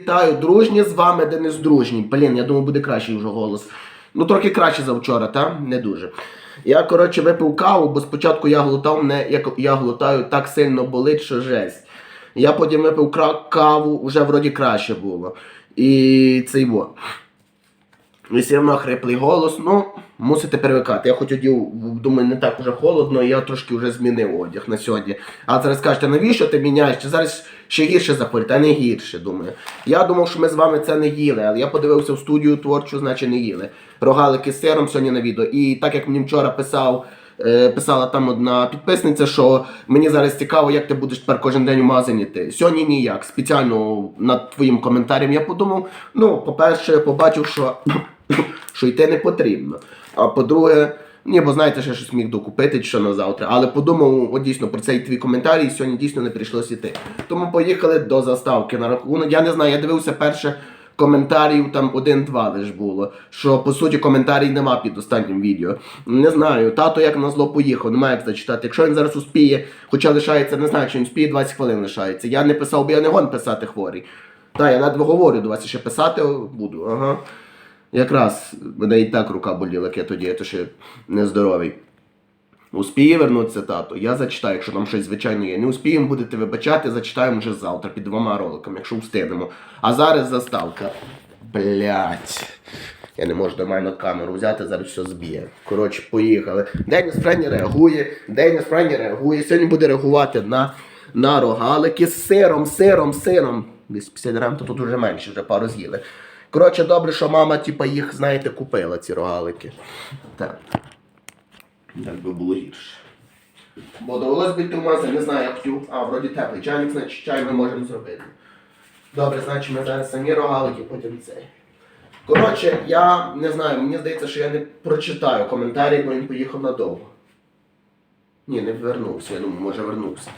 Вітаю, дружні з вами Денис Дружній. Блін, я думаю, буде кращий вже голос. Ну, трохи краще за вчора, та? Не дуже. Я, коротше, випив каву, бо спочатку я глотав, не як я глотаю, так сильно болить, що жесть. Я потім випив каву, вже вроді краще було. І цей во. І все одно хриплий голос, ну, мусите перевикати. Я хоч одів, думаю, не так уже холодно, і я трошки вже змінив одяг на сьогодні. А зараз кажете, навіщо ти міняєш? Чи зараз ще гірше захворіти, а не гірше, думаю. Я думав, що ми з вами це не їли, але я подивився в студію творчу, значить не їли. Рогалики з сиром сьогодні на відео. І так як мені вчора писав. е, Писала там одна підписниця, що мені зараз цікаво, як ти будеш тепер кожен день у магазині. Сьогодні ніяк. Спеціально над твоїм коментарем я подумав. Ну, по-перше, побачив, що, що йти не потрібно. А по-друге, ні, бо знаєте, ще щось міг докупити, що на завтра. Але подумав от дійсно про цей твій коментар, і сьогодні дійсно не прийшлося йти. Тому поїхали до заставки на рахунок. Я не знаю, я дивився перше. Коментарів там один-два лиш було. Що по суті коментарів нема під останнім відео. Не знаю, тато як на зло поїхав, немає як зачитати. Якщо він зараз успіє, хоча лишається, не знаю, чи він успіє 20 хвилин лишається. Я не писав, бо я не гон писати хворий. Так, я навіть говорю до вас ще писати буду. Ага. Якраз мене і так рука боліла, як я тоді, я то ще нездоровий. Успіє вернутися тато, я зачитаю, якщо там щось звичайно є. Не успіємо, будете вибачати, зачитаємо вже завтра під двома роликами, якщо встигнемо. А зараз заставка. Блять. Я не можу мене камеру взяти, зараз все зб'є. Коротше, поїхали. Деніс Френі реагує, Деніс Френі реагує. Сьогодні буде реагувати на, на рогалики з сиром, сиром, сиром. Десь 50 грам, то тут вже менше, вже пару з'їли. Коротше, добре, що мама, типа, їх, знаєте, купила, ці рогалики. Так. Так би було гірше. Бо довелось бити в магазин, не знаю, я хотів. А, вроді теплий чайник, значить чай ми можемо зробити. Добре, значить ми зараз самі рогалики, потім цей. Коротше, я не знаю, мені здається, що я не прочитаю коментарі, бо він поїхав надовго. Ні, не вернувся, я думаю, може вернувся.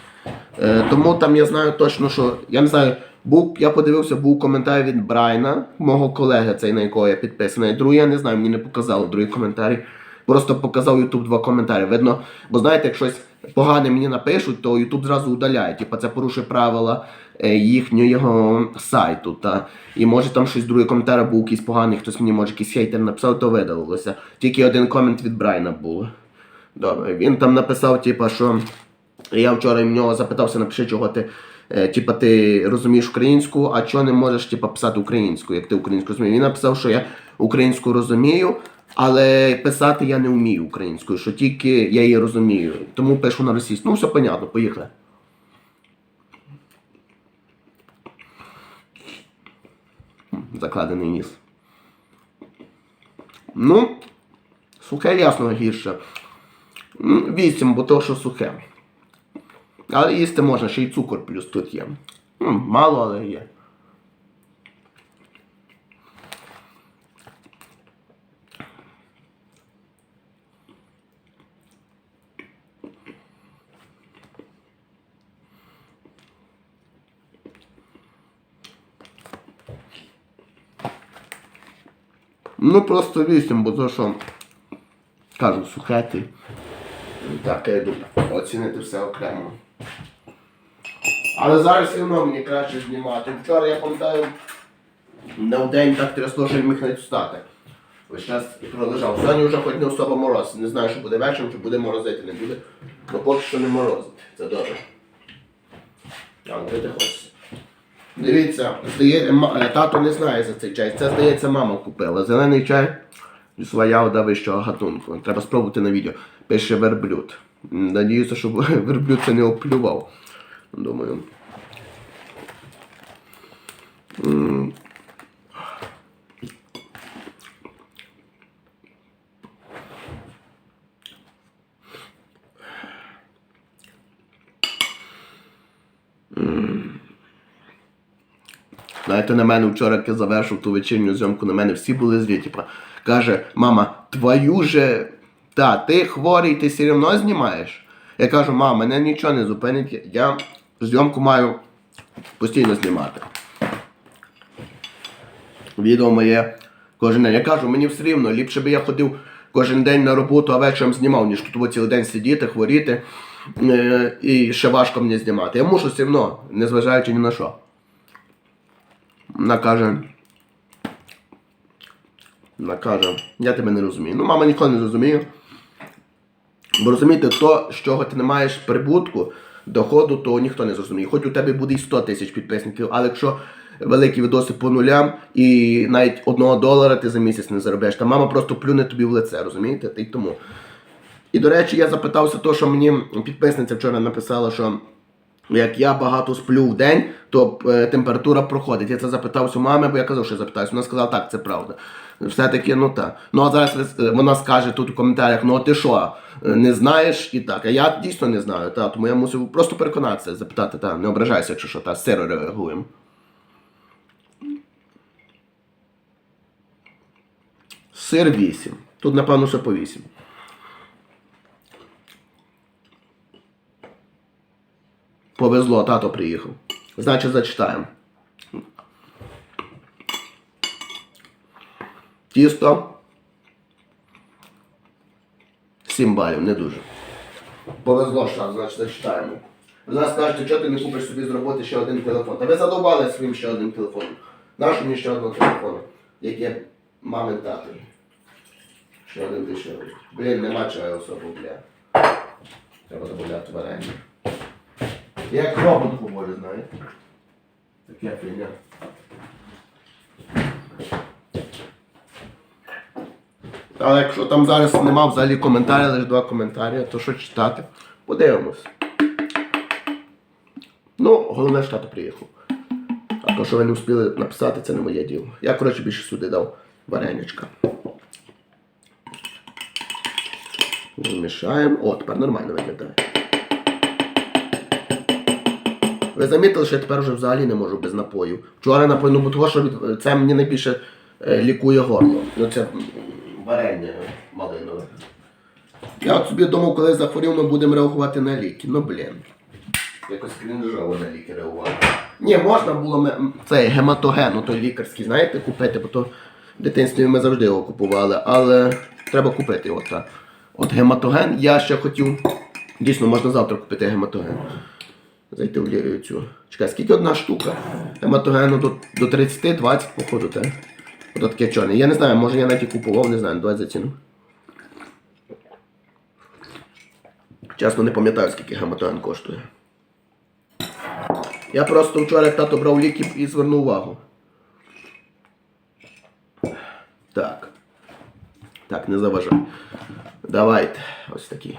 Е, тому там я знаю точно, що. Я не знаю, був, я подивився, був коментар від Брайна, мого колеги, цей на якого я підписаний. Другий я не знаю, мені не показало другий коментарі. Просто показав YouTube два коментарі. Видно, бо знаєте, як щось погане мені напишуть, то YouTube зразу удаляє. Типа це порушує правила е, їхнього сайту. Та. І може там щось другий коментар був якийсь поганий, хтось мені може якийсь хейтер написав, то видалилося. Тільки один комент від Брайна був. Добре, він там написав, типа, що я вчора в нього запитався, напиши, чого ти. Е, Типа ти розумієш українську, а чого не можеш типа, писати українською, як ти українську розумієш. Він написав, що я українську розумію, але писати я не вмію українською, що тільки я її розумію. Тому пишу на російську. Ну, все понятно, поїхали. Закладений ніс. Ну, сухе ясно гірше. Вісім, бо то, що сухе. Але їсти можна, ще й цукор плюс тут є. М, Мало, але є. Ну просто вісім, бо то що кажу, сухе ти. Так, я йду оцінити все окремо. Але зараз все одно мені краще знімати. Вчора я пам'ятаю, на день так трясло, що не міг навіть встати. Ось час і пролежав. Сьогодні вже хоч не особо мороз. Не знаю, що буде вечором, чи буде морозити, не буде. Ну поки що не морозить. Це добре. А, де ти хочеш? Дивіться, здає, е, тато не знає за цей чай. Це, здається, мама купила. Зелений чай своя вода вищого гатунку. Треба спробувати на відео. Пише верблюд. Надіюся, що верблюд це не оплював. Думаю. Знаєте, на мене вчора, як я завершив ту вечірню зйомку, на мене всі були злі. Типа, каже, мама, твою же. Та, ти хворий, ти все одно знімаєш. Я кажу, мама, мене нічого не зупинить. Я зйомку маю постійно знімати. Відео моє кожен день. Я кажу, мені все рівно, ліпше би я ходив кожен день на роботу, а вечором знімав, ніж тут цілий день сидіти, хворіти. Е, і ще важко мені знімати. Я мушу все одно, незважаючи ні на що. Вона каже. Вона каже, я тебе не розумію. Ну, мама ніколи не зрозуміє. Бо розумієте, то, з чого ти не маєш прибутку, доходу, то ніхто не зрозуміє. Хоч у тебе буде і 100 тисяч підписників, але якщо великі відоси по нулям і навіть одного долара ти за місяць не заробляєш, та мама просто плюне тобі в лице, розумієте? Та й тому. І до речі, я запитався, то, що мені підписниця вчора написала, що як я багато сплю в день, то е, температура проходить. Я це запитався у мами, бо я казав, що я запитаюся. Вона сказала, так, це правда. Все-таки, ну так. Ну а зараз е, вона скаже тут у коментарях: ну а ти що, не знаєш і так. А я дійсно не знаю, та, тому я мусив просто переконатися, запитати, та, не ображайся, якщо що, та, сиро реагуємо. Сир 8. Тут, напевно, все по 8. Повезло, тато приїхав. Значить, зачитаємо. Тісто. 7 балів, не дуже. Повезло, що, значить, зачитаємо. Ви зараз скажете, що ти не купиш собі з роботи ще один телефон. Та ви задовбали своїм ще одним телефоном. Нашу мені ще одного телефону, як є мамин тато. Ще один дешевий. Блін, нема чого особо, бля. Треба додати варення. Я як робот говорю, знаєте. Таке фігня. Але якщо там зараз нема взагалі коментарів, лише два коментарі, то що читати? Подивимось. Ну, головне, що тато приїхав. А то, що ви не встигли написати, це не моє діло. Я, коротше, більше сюди дав вареничка. Змішаємо. О, тепер нормально виглядає. Ви замітили, що я тепер вже взагалі не можу без напою. Вчора напою, бо того, що це мені найбільше е, лікує горло. Ну це варення малинове. Я от собі думав, коли захворів, ми будемо реагувати на ліки. Ну блін. Якось крінжово на ліки реагувати. Ні, можна було цей гематоген, ну той лікарський, знаєте, купити, бо то в дитинстві ми завжди його купували, але треба купити його так. От гематоген я ще хотів. Дійсно, можна завтра купити гематоген. Зайти в цю. Чекай, скільки одна штука? Гематогену до, до 30-20, походу, те. Ото таке чорне. Я не знаю, може я навіть і купував, не знаю, 20 ціну. Чесно, не пам'ятаю, скільки гематоген коштує. Я просто вчора, тато брав ліки і звернув увагу. Так. Так, не заважай. Давайте. Ось такі.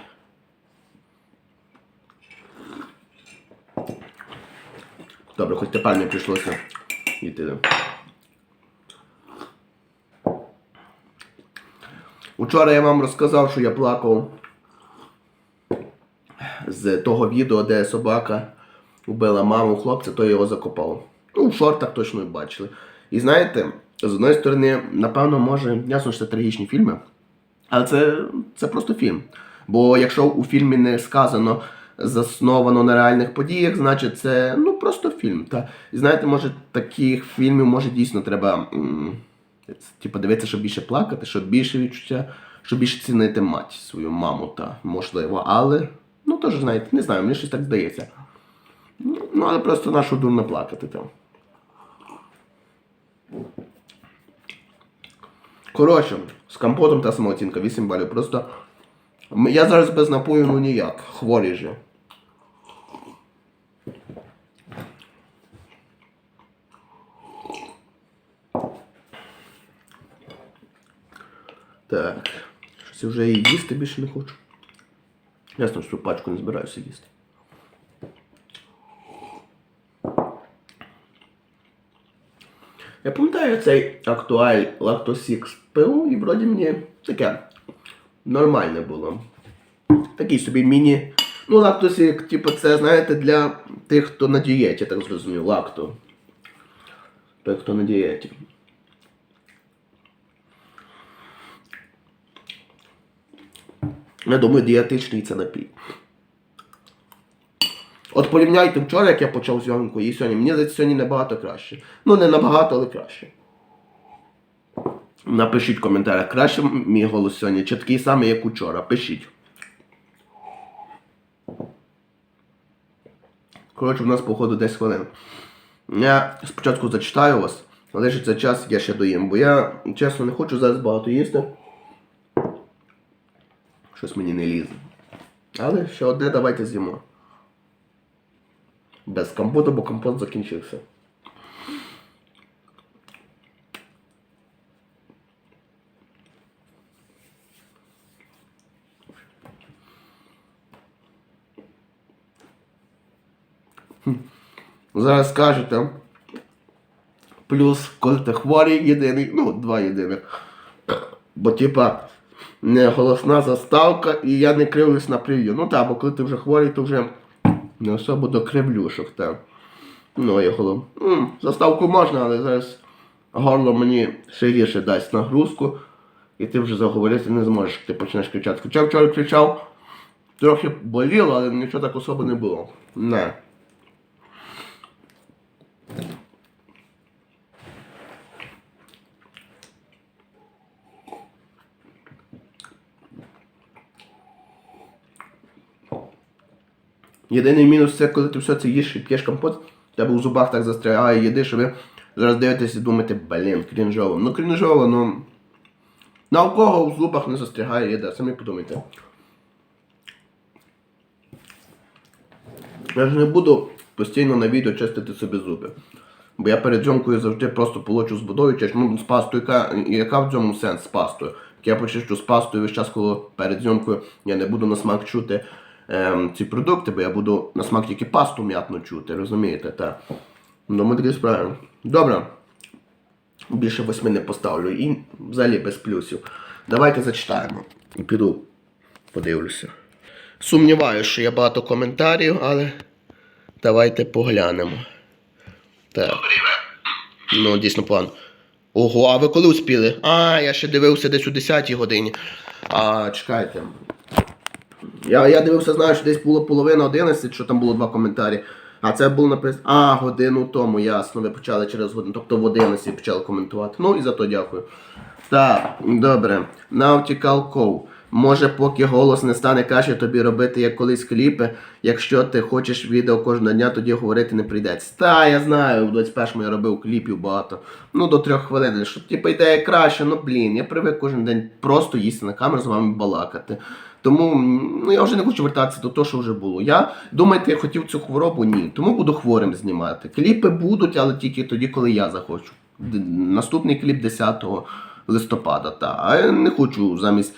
Добре, хоч тепер не прийшлося йти. Учора я вам розказав, що я плакав з того відео, де собака вбила маму хлопця, то його закопав. Ну, в шортах точно бачили. І знаєте, з одної сторони, напевно, може, ясно, що це трагічні фільми, але це, це просто фільм. Бо якщо у фільмі не сказано засновано на реальних подіях, значить це ну просто фільм. Та. І знаєте, може таких фільмів може дійсно треба типу, дивитися, щоб більше плакати, щоб більше відчуття, щоб більше цінити мать свою маму, та можливо. Але ну теж знаєте, не знаю, мені щось так здається. Ну, але просто нашу дурно плакати там. Коротше, з компотом та самооцінка 8 балів. Просто я зараз без напою ну ніяк. Хворий же. Так. Щось я вже і їсти більше не хочу. Ясно, що пачку не збираюся їсти. Я пам'ятаю цей актуаль Лактосікс пиво, і вроді мені таке нормальне було. Такий собі міні. Ну, лактосік, типу, це, знаєте, для тих, хто на дієті, так зрозумів, лакто. Той, хто на дієті. Я думаю, дієтичний це напій. От порівняйте вчора, як я почав зйомку, і сьогодні. Мені здається, сьогодні набагато краще. Ну, не набагато, але краще. Напишіть в коментарях, краще мій голос сьогодні, чи такий самий, як учора. Пишіть. Коротше, у нас, походу, 10 хвилин. Я спочатку зачитаю вас, лишиться час, я ще доїм. Бо я, чесно, не хочу зараз багато їсти. Щось мені не лізе. Але ще одне давайте з'їмо. Без компоту, бо компот закінчився. Зараз скажете. Плюс, коли ти хворий єдиний, ну, два єдиних. Бо, типа, не голосна заставка, і я не кривлюсь на прев'ю. Ну так, бо коли ти вже хворий, то вже не особо до кривлюшок, так. Ну, я голов. Заставку можна, але зараз горло мені ще гірше дасть нагрузку, і ти вже заговорити не зможеш, ти почнеш кричати. Хоча вчора кричав, трохи боліло, але нічого так особо не було. Не. Єдиний мінус це коли ти все це їш і п'єш компот, тебе у зубах так застрягає їди, що ви зараз дивитесь і думаєте, блін, крінжово. Ну крінжово, ну. На у кого у зубах не застрягає їда, самі подумайте. Я ж не буду постійно на відео чистити собі зуби. Бо я перед зйомкою завжди просто полочу з водою, чешу, ну, з пастою, яка, яка в цьому сенс з пастою? Я почищу з пастою весь час, коли перед зйомкою я не буду на смак чути ем, ці продукти, бо я буду на смак тільки пасту м'ятно чути, розумієте? Так. Ну, ми такі справи. Добре. Більше восьми не поставлю і взагалі без плюсів. Давайте зачитаємо. І піду подивлюся. Сумніваюся, що є багато коментарів, але давайте поглянемо. Так. Ну, дійсно план. Ого, а ви коли успіли? А, я ще дивився десь у 10 годині. А, чекайте. Я, я дивився, знаю, що десь було половина 11, що там було два коментарі. А це було написано. А, годину тому, ясно, ви почали через годину. Тобто в 11 почали коментувати. Ну і за то дякую. Так, добре. Nautical Cove. Може, поки голос не стане краще тобі робити як колись кліпи. Якщо ти хочеш відео кожного дня, тоді говорити не прийдеться. Та, я знаю, в 21-му я робив кліпів багато. Ну, до трьох хвилин. Щоб типу ідея краще, ну блін, я привик кожен день просто їсти на камеру з вами балакати. Тому ну, я вже не хочу вертатися до того, що вже було. Я думаєте, я хотів цю хворобу? Ні. Тому буду хворим знімати. Кліпи будуть, але тільки тоді, коли я захочу. Наступний кліп 10 листопада. Та. А я не хочу замість.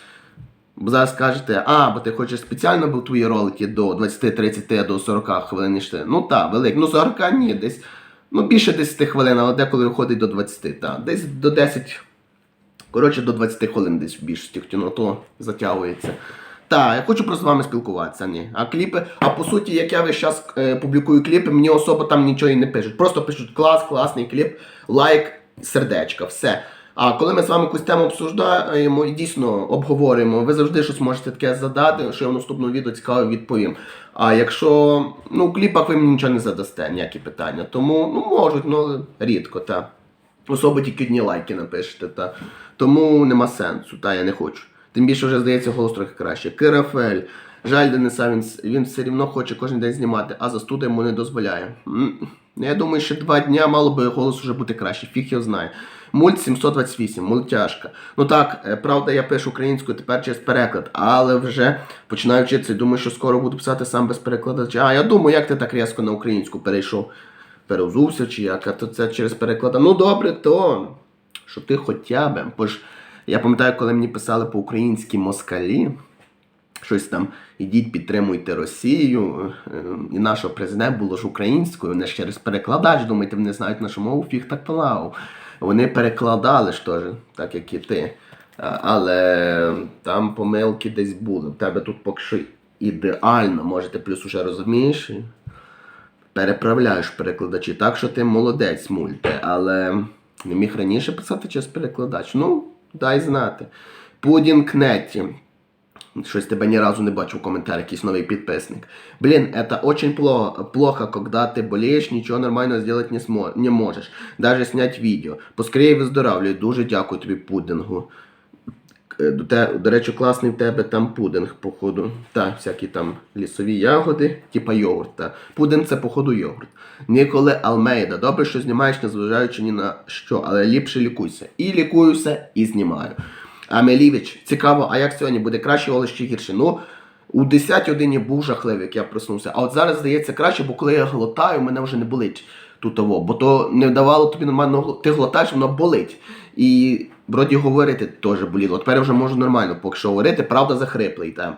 Бо зараз скажете, а, бо ти хочеш спеціально, бо твої ролики до 20-30 до 40 хвилин йшли. Ну так, велик. Ну 40 ні, десь. Ну більше 10 хвилин, але деколи виходить до 20. Та. Десь до 10. Коротше, до 20 хвилин десь в більшості, хоча ну, то затягується. Так, я хочу просто з вами спілкуватися, ні. А кліпи, а по суті, як я весь час е, публікую кліпи, мені особо там нічого і не пишуть. Просто пишуть клас, класний кліп, лайк, сердечко, все. А коли ми з вами якусь тему обсуждаємо і дійсно обговорюємо, ви завжди щось можете таке задати, що я в наступному відео цікаво відповім. А якщо ну, в кліпах ви мені нічого не задасте, ніякі питання. Тому ну можуть, ну рідко, так. Особо тільки одні лайки напишете, та. Тому нема сенсу, та я не хочу. Тим більше вже здається голос трохи краще. Керафель. Жаль Дениса, він, він все рівно хоче кожен день знімати, а застуда йому не дозволяє. Ну, Я думаю, що два дня мало би голос вже бути краще. Фіг його знає. Мульт 728, мультяшка. Ну так, е, правда, я пишу українською тепер через переклад, але вже починаю вчитися думаю, що скоро буду писати сам без перекладача. А я думаю, як ти так різко на українську перейшов? Переозувся чи як, а то це через переклада. Ну добре, то що ти хоча б. Бо ж я пам'ятаю, коли мені писали по-українськи москалі, щось там ідіть, підтримуйте Росію. І нашого президента було ж українською, вони ж через перекладач, думаєте, вони знають нашу мову, фіг так плавав. Вони перекладали ж теж, так як і ти. Але там помилки десь були. В тебе тут поки що ідеально, може ти плюс уже розумієш. Переправляєш перекладачі. Так що ти молодець, мульте, але не міг раніше писати через перекладач. Ну, дай знати. Пудінг Нетті. Щось тебе ні разу не бачу в коментарях, якийсь новий підписник. Блин, это очень плохо, плохо, когда ты болеешь, ничего нормально сделать не, смо- не можешь. Даже снять видео. Поскорее выздоравливай. Дуже дякую тобі, пудингу. е, до, те, до речі, класний в тебе там пудинг, походу. Так, всякі там лісові ягоди, типа йогурт. Та. Пудинг це, походу, йогурт. Ніколи Алмейда. Добре, що знімаєш, незважаючи ні на що, але ліпше лікуйся. І лікуюся, і знімаю. Амелівич, цікаво, а як сьогодні буде краще Олег чи гірше? Ну, у 10 годині був жахливий, як я проснувся. А от зараз здається краще, бо коли я глотаю, мене вже не болить тут. Бо то не давало тобі нормально ти глотаєш, воно болить. І вроді говорити теж боліло. Тепер вже можу нормально поки що говорити, правда захриплий. Та.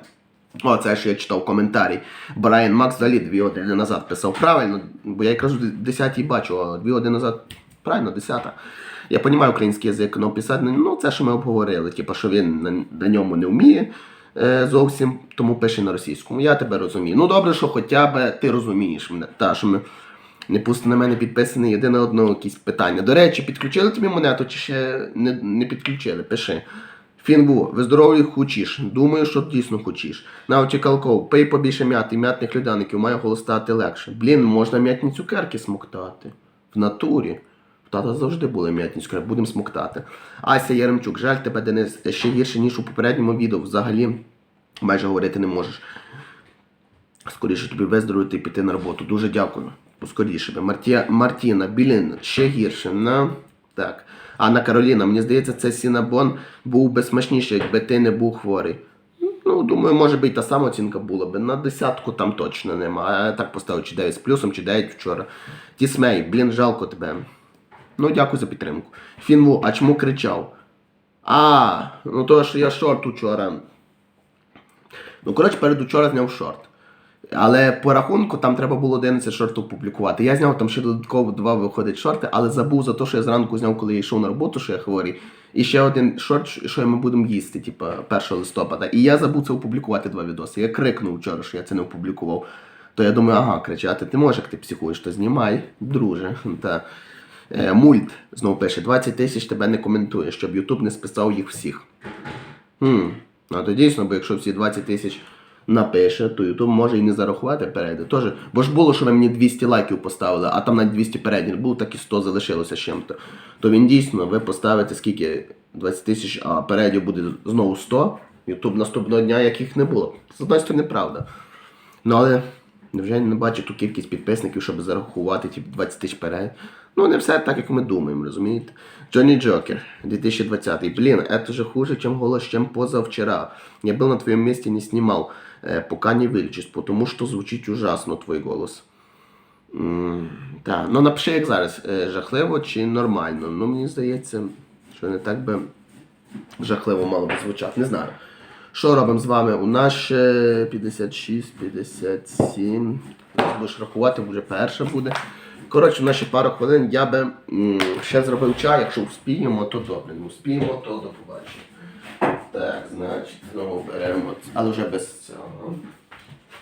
О, це ж я читав коментарі. Брайан Макс взагалі дві години назад писав правильно, бо я якраз у 10 бачу, а дві години назад правильно, 10. Я розумію український язик, але писати, ну це що ми обговорили, типу, що він на, на ньому не вміє е, зовсім, тому пише на російському. Я тебе розумію. Ну добре, що хоча б ти розумієш мене. Та, що ми не пусти на мене підписаний єдине на одного якісь питання. До речі, підключили тобі монету чи ще не, не підключили? Пиши. Фінву, виздоровлюй хочеш. Думаю, що дійсно хочеш. Навчи калков, пий побільше м'яти, м'ятних людяників, має голос стати легше. Блін, можна м'ятні цукерки смоктати. В натурі. В тата завжди були м'ятні цукерки, будемо смоктати. Ася Яремчук, жаль тебе, Денис, ще гірше, ніж у попередньому відео. Взагалі майже говорити не можеш. Скоріше тобі виздоровити і піти на роботу. Дуже дякую. Поскоріше. Мартія, Мартіна, Білін, ще гірше. На... Так. Анна Кароліна, мені здається, це Сінабон був би смачніший, якби ти не був хворий. Ну, думаю, може би і та сама оцінка була би. На десятку там точно нема. А так поставив чи 9 з плюсом, чи 9 вчора. Тісмей, блін, жалко тебе. Ну, дякую за підтримку. Фінву, а чому кричав? А, ну то що я шорт учора. Ну, коротше, перед учора зняв шорт. Але по рахунку там треба було 11 шортів публікувати. Я зняв там ще додатково два виходить шорти, але забув за те, що я зранку зняв, коли я йшов на роботу, що я хворий. І ще один шорт, що ми будемо їсти, типу, 1 листопада. І я забув це опублікувати два відоси. Я крикнув вчора, що я це не опублікував. То я думаю, ага, кричати, ти можеш, як ти психуєш, то знімай, друже. Та. Е, мульт знову пише: 20 тисяч тебе не коментує, щоб Ютуб не списав їх всіх. Хм. Ну то дійсно, бо якщо всі 20 тисяч напише, то Ютуб може і не зарахувати перегляди. Теж, бо ж було, що ви мені 200 лайків поставили, а там навіть 200 переглядів, було так і 100 залишилося з чим-то. То він дійсно, ви поставите скільки 20 тисяч, а переглядів буде знову 100. Ютуб наступного дня яких не було. З одної сторони, правда. Ну але вже не бачу ту кількість підписників, щоб зарахувати ті 20 тисяч переглядів. Ну, не все так, як ми думаємо, розумієте? Джонни Джокер, 2020. Блин, это же хуже, чем голос, чем позавчера. Я был на твоем месте, не снимал, э, пока не вылечусь, потому что звучить ужасно твой голос. М, Так, ну напиши, як зараз, е, жахливо чи нормально. Ну, мені здається, що не так би жахливо мало би звучати. Не знаю. Що робимо з вами? У нас ще 56, 57. Будеш рахувати, вже перша буде. Коротше, в ще пару хвилин я би м, ще зробив чай, якщо вспіємо, то добре. Не вспіємо, то до побачення. Так, значить, знову беремо, але вже без цього.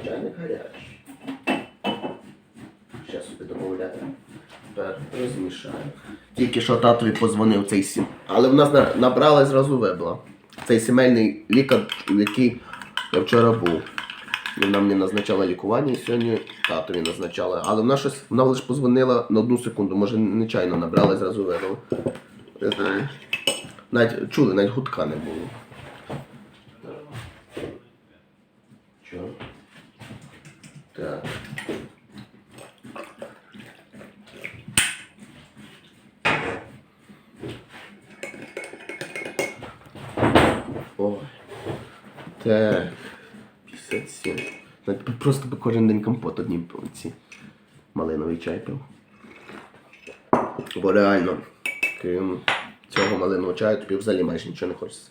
Чайник гарячий. Ще собі домовляю. Тепер розмішаю. Тільки що татові позвонив цей сім. Але в нас на- набрала зразу вибила. Цей сімейний лікар, який я вчора був. Вона мені назначала лікування і сьогодні татові назначала. Але вона щось, вона лише позвонила на одну секунду, може нечайно набрала і зразу вибила. Не знаю. Навіть чули, навіть гудка не було. Чого? Так. Ой. Так. 57. Навіть Просто би кожен день компот одні ці малиновий чай пив. Бо реально, крім цього малинового чаю, тобі взагалі майже нічого не хочеться.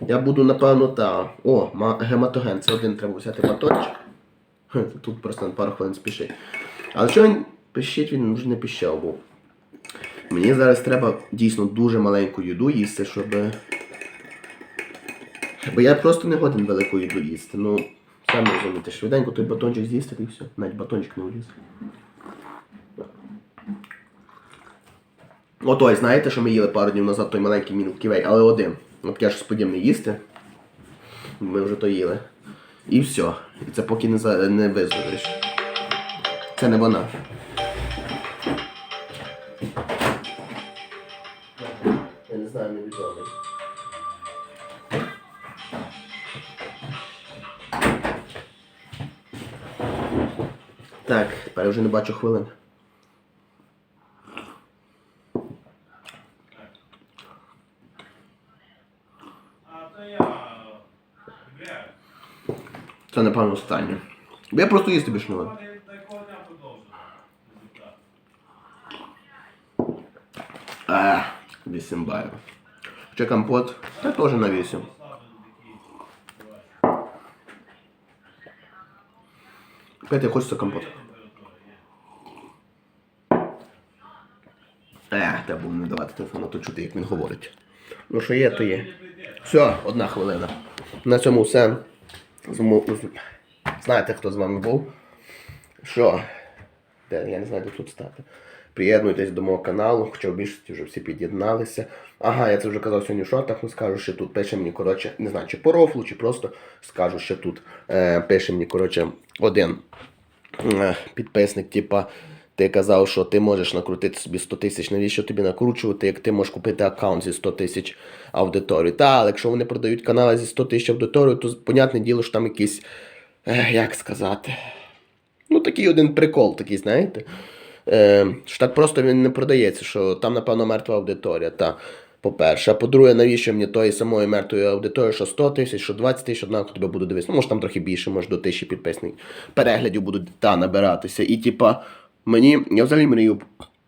Я буду, напевно, та. О, гематоген. Це один треба взяти батончик. Тут просто на пару хвилин спішить. Але що він пищить, він вже не піщав був. Мені зараз треба дійсно дуже маленьку їду їсти, щоб. Бо я просто не годен велику їду їсти. Ну, самі розумієте, швиденько той батончик з'їсти і все. Навіть батончик не вліз. Отой, знаєте, що ми їли пару днів назад той маленький мінківей, але один. От я щось подібне їсти. Ми вже то їли. І все. І це поки не за... не визовеш. Це не вона. Я не знаю, невідомий. Так, тепер вже не бачу хвилин. Напевно останнє. Я просто їсти більше не. Результат. А, 8 балів. Ще компот, та теж на 8. Поставили такі. Хочеться компот. Є температура, є. Е, треба було не давати телефон, а то чути, як він говорить. Ну що є, то є. Все, одна хвилина. На цьому все. Знаєте, хто з вами був? Що? Де, я не знаю, де тут стати. Приєднуйтесь до мого каналу, хоча в більшості вже всі під'єдналися. Ага, я це вже казав сьогодні в шортах, скажу, що тут пише мені, коротше, не знаю, чи по рофлу, чи просто скажу, що тут е, пише мені, коротше, один е, підписник, типа, ти казав, що ти можеш накрутити собі 100 тисяч. Навіщо тобі накручувати, як ти можеш купити аккаунт зі 100 тисяч аудиторії? Та, але якщо вони продають канали зі 100 тисяч аудиторії, то понятне діло, що там якийсь, як сказати, ну такий один прикол, такий, знаєте. Е, що так просто він не продається, що там, напевно, мертва аудиторія. Та, по-перше. А по-друге, навіщо мені тої самої мертвої аудиторії, що 100 тисяч, що 20 тисяч, однаково тебе буду дивитися. Ну, може там трохи більше, може до тисячі підписників. Переглядів будуть та набиратися. І типа, мені, я взагалі мрію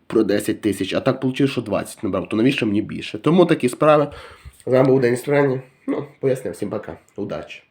про 10 тисяч, а так вийшло, що 20 набрав. То навіщо мені більше? Тому такі справи. З вами був День Створення. Ну, пояснив. Всім пока. Удачі.